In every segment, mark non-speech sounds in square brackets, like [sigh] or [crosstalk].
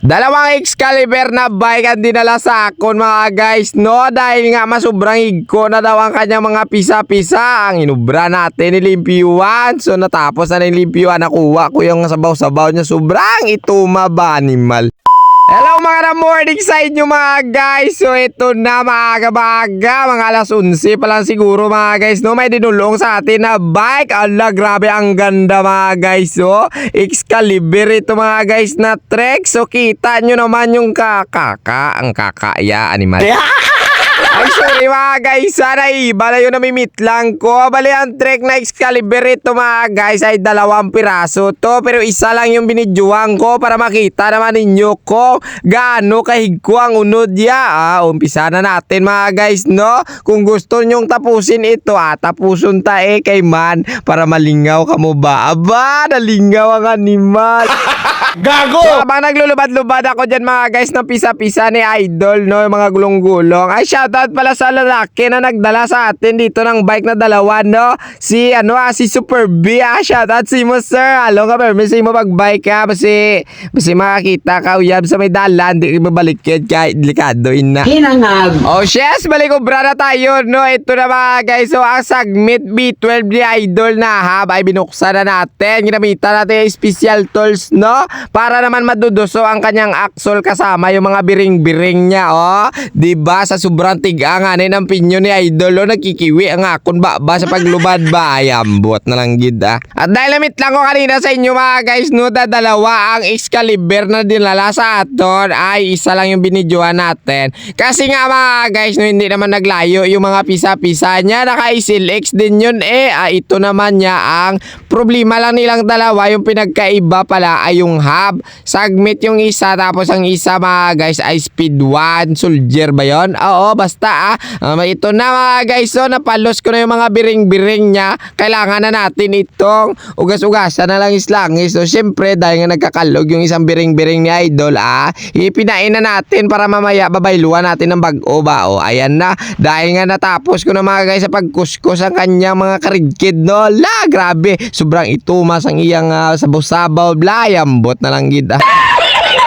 Dalawang Excalibur na bike ang dinala sa akon mga guys no? Dahil nga masubrang higko na daw ang kanyang mga pisa-pisa. Ang inubra natin nilimpyuan so natapos na nilimpyuan nakuha ko yung sabaw-sabaw niya. Sobrang ituma ba animal Hello mga na morning sa inyo mga guys. So ito na maaga-maaga Mga alas 11 pa lang siguro mga guys no? May dinulong sa atin na bike. Ala grabe ang ganda mga guys So. Excalibur ito mga guys na trek. So kita nyo naman yung kakaka Ang kakaya animal [laughs] ay, sorry mga guys. Sana iba na yun namimit lang ko. Bali, ang trek na Excalibur ito mga guys ay dalawang piraso to. Pero isa lang yung binidyohan ko para makita naman ninyo ko gaano kahigko ang unod ya. Ah, umpisa na natin mga guys, no? Kung gusto nyong tapusin ito, ah, tapusun ta eh kay man para malingaw ka mo ba? Aba, nalingaw ang animal. [laughs] Gago! So, habang naglulubad-lubad ako dyan mga guys ng pisa-pisa ni Idol, no? Yung mga gulong-gulong. Ay, shoutout pala sa lalaki na nagdala sa atin dito ng bike na dalawa, no? Si, ano ah, si Super B, ah. Shoutout si mo, sir. Alo nga, permis mo mag-bike, ha? Basi, basi makakita ka, uyab sa may dalan. Di ka babalik yun, kahit delikado, ina. Hinangag! Oh, yes, balik ubra na tayo, no? Ito na mga guys, so ang Sagmit B12 ni Idol na hab ay binuksan na natin. Ginamitan natin yung special tools, no? Para naman maduduso ang kanyang axle kasama yung mga biring-biring niya, oh. 'Di ba Sa sobrang tiganganin ng pinyo ni Idol, oh, nagkikiwi ang akon ba, ba sa paglubad ba? Ay, ambot na lang gid, ah. At dahil lamit lang ko kanina sa inyo mga guys, no? Dadalawa ang Excalibur na dinala sa aton ay isa lang yung binidyohan natin. Kasi nga mga guys, no, hindi naman naglayo yung mga pisa-pisa niya. Naka-SLX din yun eh. Ah, ito naman niya ang problema lang nilang dalawa. Yung pinagkaiba pala ay yung hub. Sagmit yung isa tapos ang isa mga guys ay speed 1. Soldier ba yun? Oo, basta ah. Um, ito na mga guys. So, napalos ko na yung mga biring-biring niya. Kailangan na natin itong ugas-ugasan na lang islangis. So, syempre, dahil nga nagkakalog yung isang biring-biring ni Idol, ah, ipinain na natin para mamaya babayluan natin ng bag-o ba? O, ayan na. Dahil nga natapos ko na mga guys sa pagkuskus ang kanyang mga karigkid, no? La, grabe. Sobrang itumas ang iyang ah, sabaw-sabaw. Na lang gid, ah.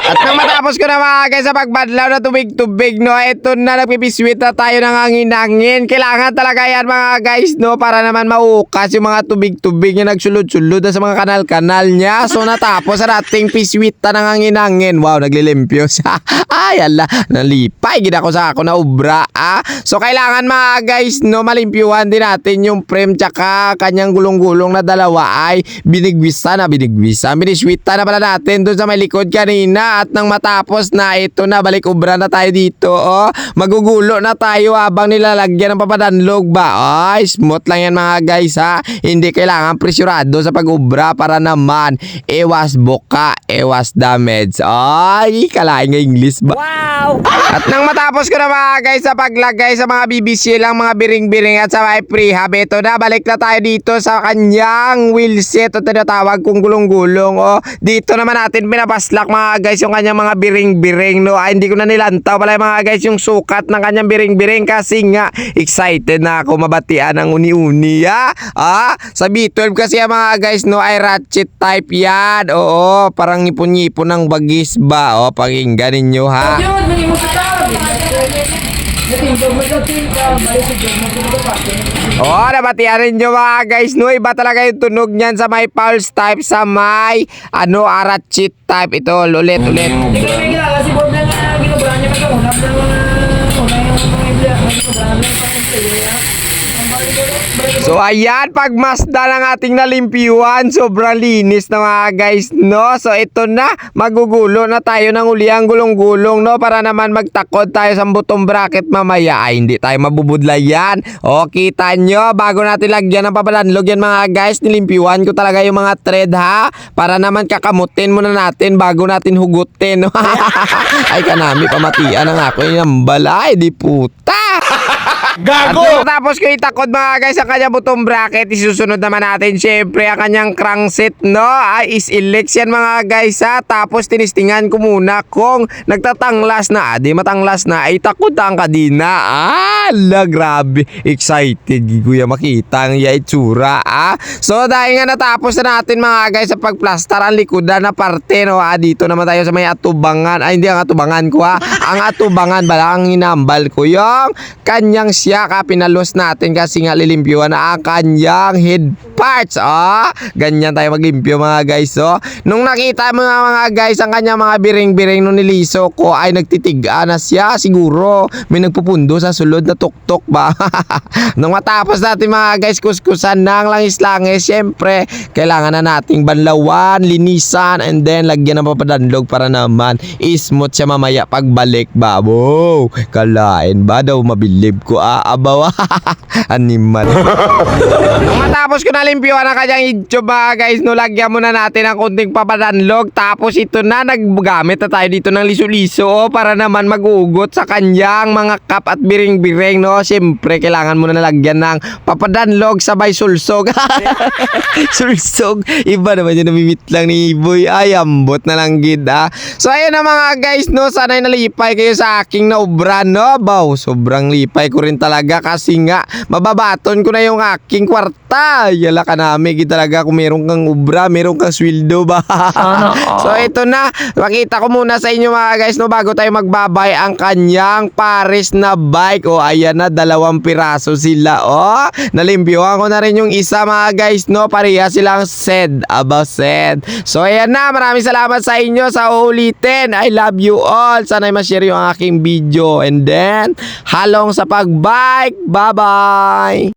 At nang matapos ko na mga guys sa pagbadlaw na tubig-tubig, no, ito na nagpipiswit na tayo ng hangin-hangin. Kailangan talaga yan mga guys, no, para naman maukas yung mga tubig-tubig na nagsulod-sulod na sa mga kanal-kanal niya. So natapos sa ating piswita ng hangin-hangin. Wow, naglilimpyo [laughs] siya. Ay, ala, nalipay. Gina ko sa ako na ubra, ah. So kailangan mga guys, no, malimpyuhan din natin yung frame tsaka kanyang gulong-gulong na dalawa ay binigwisa na, binigwisa. Biniswita na pala natin doon sa may likod kanina at nang matapos na ito na balik ubra na tayo dito oh. Magugulo na tayo habang nilalagyan ng papadanlog ba? Ay smooth lang yan mga guys ha? Hindi kailangan presyurado sa pag-ubra para naman iwas buka iwas damage. Ay kalaing nga English ba? Wow! [laughs] at nang matapos ko na mga guys sa paglagay sa mga BBC lang mga biring-biring at sa may prehab ito na balik na tayo dito sa kanyang wheelset o tinatawag kong gulong-gulong o dito naman natin pinapaslak mga guys yung kanyang mga biring-biring no? Ay hindi ko na nilantaw pala mga guys yung sukat ng kanyang biring-biring. Kasi nga excited na ako mabatian ng uni-uni ha ah sa B12 kasi mga guys no ay ratchet type yan. Oo parang ngipon-ngipon ng bagis ba? O pakinggan ninyo ha? Yun, hindi mo sa Natimbo mo sa tinta, balik sa dyan, natimbo pa. Oo, nabatian rin nyo mga guys, no? Iba talaga yung tunog niyan sa may pulse type, sa may, ano, aratchit type. Ito, ulit, ulit. Hindi ko namin kilala si Bob na ginubra niya pagkaunap ng mga una yung mga ibla, mga ginubra ng pang player, ya. Ang balik ko, balik ko. So, ayan, pagmasda ng ating nalimpiwan, sobrang linis na mga guys, no? So, ito na, magugulo na tayo ng uliang gulong-gulong, no? Para naman magtakod tayo sa butong bracket mamaya. Ay, hindi tayo mabubudla yan. O, kita nyo, bago natin lagyan ng papalanlog yan mga guys, nilimpiwan ko talaga yung mga thread, ha? Para naman kakamutin muna natin bago natin hugutin, no? [laughs] Ay, kanami, pamatian ang ako yung balay, di puta. [laughs] Gago! At tapos ko itakod mga guys ang kanyang butong bracket, isusunod naman natin syempre ang kanyang crankset, no? Ay, is elect yan mga guys ha. Tapos tinistingan ko muna kung nagtatanglas na. Ah, di matanglas na, ay takot ang kadina. Ah, la, grabe. Excited, kuya makita ang iya itsura. So, dahil nga natapos na natin mga guys sa pagplastar ang likodan na parte, no? Ah, dito naman tayo sa may atubangan. Ay, hindi ang atubangan ko, ha. Ang atubangan, bala ang hinambal ko. Yung kanyang siya ka pinalos natin kasi nga lilimpyuhan na ang kanyang head parts. Oh, ganyan tayo maglimpyo mga guys. Oh. Nung nakita mo nga mga guys ang kanyang mga biring-biring nung niliso ko ay nagtitiga na siya. Siguro may nagpupundo sa sulod na tuktok ba? [laughs] nung matapos natin mga guys kuskusan ng langis-langis, syempre kailangan na nating banlawan, linisan, and then lagyan ng papadanlog para naman ismooth siya mamaya pagbalik ba. Wow, kalain ba daw mabilib ko ah, abaw [laughs] animal. Matapos ko na limpyuhan ang kanyang mga guys, no, lagyan muna natin ang kunting papadanlog. Tapos ito na, naggamit na tayo dito ng liso-liso oh, para naman mag-ugot sa kanyang mga kap at biring-biring, no. Siyempre, kailangan muna nalagyan ng papadanlog sabay sulsog. [laughs] sulsog. Iba naman yun, namimit lang ni Boy. Ay, ambot na lang gid ah. So, ayun na mga guys, no. Sana'y nalipay kayo sa aking naubra, no. Baw, sobrang lipay ko rin talaga kasi nga, mababaton ko na yung aking kwarta. Yala ka namin, talaga kung meron kang ubra, meron kang sweldo ba? [laughs] so, ito na. Makita ko muna sa inyo mga guys, no, bago tayo magbabay ang kanyang Paris na bike. O, ayan na, dalawang piraso sila. O, nalimpyuhan ko na rin yung isa mga guys, no. Pareha silang said about said. So, ayan na. Maraming salamat sa inyo sa ulitin. I love you all. Sana ma-share yung aking video. And then, halong sa pagbike. Bye-bye!